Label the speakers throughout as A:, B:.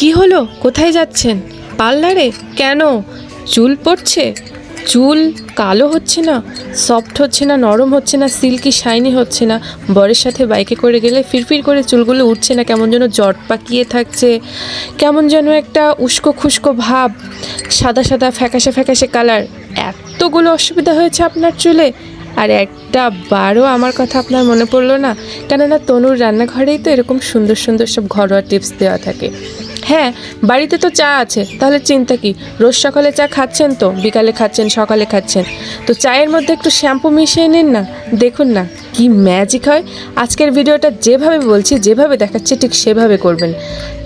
A: কি হলো? কোথায় যাচ্ছেন? পার্লারে? কেন? চুল পড়ছে? চুল কালো হচ্ছে না? সফট হচ্ছে না? নরম হচ্ছে না? সিল্কি, শাইনি হচ্ছে না? বরের সাথে বাইকে করে গেলে ফিরফির করে চুলগুলো উঠছে না? কেমন যেন জট পাকিয়ে থাকছে। কেমন যেন একটা উস্কো খুস্কো ভাব। সাদা সাদা, ফ্যাকাশে ফ্যাকাশে কালার। এতগুলো অসুবিধা হয়েছে আপনার চুলে? আর একটা বারও আমার কথা আপনার মনে পড়ল না? কেননা তনুর রান্নাঘরেই তো এরকম সুন্দর সুন্দর সব ঘরোয়া টিপস দেওয়া থাকে। হ্যাঁ বাড়িতে তো চা আছে, তাহলে চিন্তা কি? রোজ সকালে চা খাচ্ছেন তো? বিকালে খাচ্ছেন, সকালে খাচ্ছেন। তো চায়ের মধ্যে একটু শ্যাম্পু মিশিয়ে নিন না? দেখুন না। কি ম্যাজিক হয়? আজকের ভিডিওটা যেভাবে বলছি, যেভাবে দেখাচ্ছি, ঠিক সেভাবে করবেন।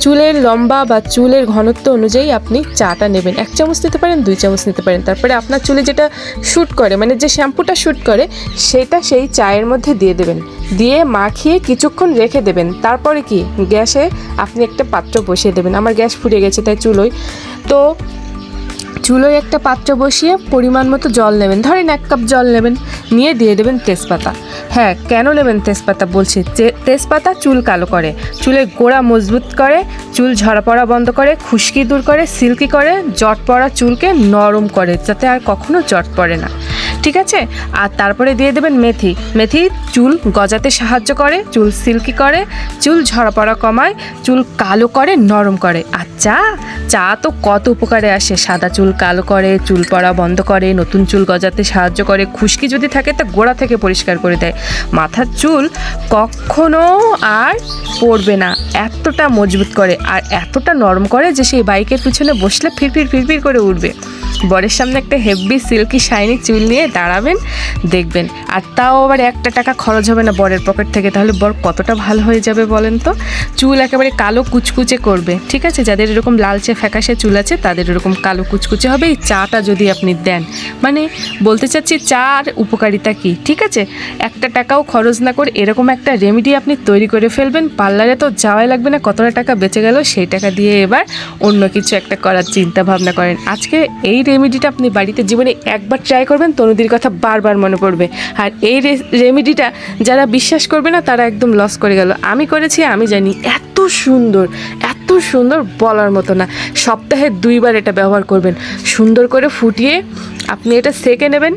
A: চুলের লম্বা বা চুলের ঘনত্ব অনুযায়ী আপনি চাটা নেবেন। এক চামচ নিতে পারেন, দুই চামচ নিতে পারেন। তারপরে আপনার চুলে যেটা শ্যুট করে মানে যে শ্যাম্পুটা শ্যুট করে, সেটা সেই চায়ের মধ্যে দিয়ে দেবেন। দিয়ে মাখিয়ে কিছুক্ষণ রেখে দেবেন। তারপরে কি? গ্যাসে আপনি একটা পাত্র বসিয়ে দেবেন। আমার গ্যাস ফুরিয়ে গেছে, তাই চুলোই তো চুলোয় একটা পাত্র বসিয়ে পরিমাণ মতো জল নেবেন। ধরেন এক কাপ জল নেবেন, নিয়ে দিয়ে দেবেন তেজপাতা। হ্যাঁ কেন নেবেন তেজপাতা বলছি? তেজপাতা চুল কালো করে চুলের গোড়া মজবুত করে, চুল ঝরা পড়া বন্ধ করে, খুশকি দূর করে, সিল্কি করে, জট পড়া চুলকে নরম করে, যাতে আর কখনো জট পড়ে না। ঠিক আছে? আর তারপরে দিয়ে দেবেন মেথি। মেথি চুল গজাতে সাহায্য করে, চুল সিল্কি করে, চুল ঝরা পড়া কমায়, চুল কালো করে, নরম করে। আর চা চা তো কত উপকারে আসে। সাদা চুল কালো করে, চুল পড়া বন্ধ করে, নতুন চুল গজাতে সাহায্য করে। খুশকি যদি থাকে তা গোড়া থেকে পরিষ্কার করে দেয়। মাথার চুল কখনো আর পড়বে না, এতটা মজবুত করে, আর এতটা নরম করে যে সেই বাইকের পিছনে বসলে ফিরফির ফিরফির করে উঠবে। বরের সামনে একটা হেভি সিল্কি শাইনি চুল নিয়ে দাঁড়াবেন, দেখবেন। আর তাও আবার একটা টাকা খরচ হবে না বরের পকেট থেকে, তাহলে বর কতটা ভালো হয়ে যাবে বলেন তো? চুল একেবারে কালো কুচকুচে করবে, ঠিক আছে? যাদের এরকম লালচে, ফ্যাকাশে চুল আছে, তাদের এরকম কালো কুচকুচে হবে, এই চাটা যদি আপনি দেন। মানে বলতে চাচ্ছি চার উপকারিতা কি, ঠিক আছে? একটা টাকাও খরচ না করে এরকম একটা রেমেডি আপনি তৈরি করে ফেলবেন, পার্লারে তো যাওয়াই লাগবে না, কতটা টাকা বেঁচে গেল সেই টাকা দিয়ে এবার অন্য কিছু একটা করার চিন্তা ভাবনা করেন। আজকে এই রেমেডিটা আপনি বাড়িতে জীবনে একবার ট্রাই করবেন, তনুদির কথা বারবার মনে পড়বে। আর এই রেমেডিটা যারা বিশ্বাস করবে না, তারা একদম লস করে গেল। আমি করেছি, আমি জানি, এত সুন্দর এত সুন্দর বলার মতো না। সপ্তাহে দুইবার এটা ব্যবহার করবেন। সুন্দর করে ফুটিয়ে আপনি এটা সেঁকে নেবেন।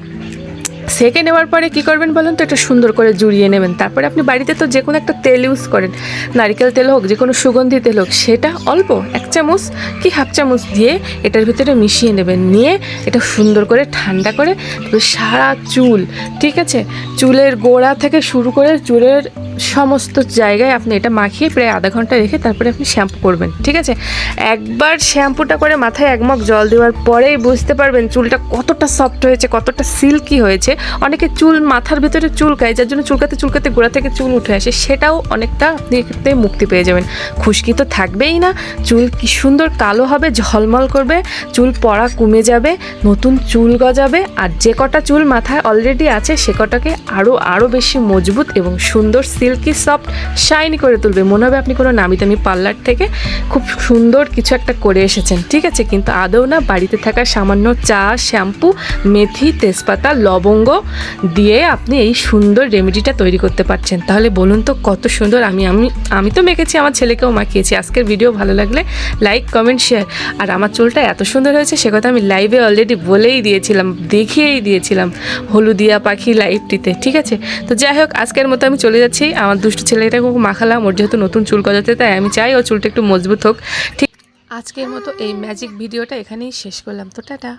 A: সেকে নেওয়ার পরে কি করবেন বলুন তো? এটা সুন্দর করে জুড়িয়ে নেবেন। তারপরে আপনি বাড়িতে তো যে কোনো একটা তেল ইউজ করেন। নারিকেল তেল হোক যে কোনো সুগন্ধি তেল হোক, সেটা অল্প এক চামচ কি হাফ চামচ দিয়ে এটার ভিতরে মিশিয়ে নেবেন। নিয়ে এটা সুন্দর করে ঠান্ডা করে সারা চুল, ঠিক আছে? চুলের গোড়া থেকে শুরু করে চুলের সমস্ত জায়গায় আপনি এটা মাখিয়ে প্রায় আধা ঘণ্টা রেখে তারপরে আপনি শ্যাম্পু করবেন, ঠিক আছে? একবার শ্যাম্পুটা করে মাথায় একমগ জল দেওয়ার পরেই বুঝতে পারবেন চুলটা কতটা সফট হয়েছে, কতটা সিল্কি হয়েছে। অনেকে চুল মাথার ভিতরে চুলকায় যার জন্য চুলকাতে চুলকাতে গোড়া থেকে চুল উঠে আসে, সেটাও অনেকটা আপনি এক্ষেত্রে মুক্তি পেয়ে যাবেন। খুশকি তো থাকবেই না, চুল কি সুন্দর কালো হবে, ঝলমল করবে, চুল পড়া কমে যাবে, নতুন চুল গজাবে, আর যে কটা চুল মাথায় অলরেডি আছে, সে কটাকে আরও আরও বেশি মজবুত এবং সুন্দর সিল্কি সফট শাইনি করে তুলবে। মনে হবে আপনি কোনো নামি দামি পার্লার থেকে খুব সুন্দর কিছু একটা করে এসেছেন, ঠিক আছে? কিন্তু আদৌ না বাড়িতে থাকা সামান্য চা, শ্যাম্পু, মেথি, তেজপাতা, লবঙ্গ দিয়ে আপনি এই সুন্দর রেমেডিটা তৈরি করতে পারছেন। তাহলে বলুন তো কত সুন্দর আমি আমি আমি তো মেখেছি, আমার ছেলেকেও মাখিয়েছি। আজকের ভিডিও ভালো লাগলে লাইক কমেন্ট শেয়ার আর আমার চুলটা এত সুন্দর হয়েছে, সে কথা আমি লাইভে অলরেডি বলেই দিয়েছিলাম, দেখিয়েই দিয়েছিলাম হলুদিয়া পাখি লাইভটিতে ঠিক আছে? তো যাই হোক, আজকের মতো আমি চলে যাচ্ছি। আমার দুষ্টু ছেলেটাকে মাখালাম, ওর যেহেতু নতুন চুল গজাতে, তাই আমি চাই ও চুলটা একটু মজবুত হোক। ঠিক আজকের মতো এই ম্যাজিক ভিডিওটা এখানেই শেষ করলাম। তো টাটা।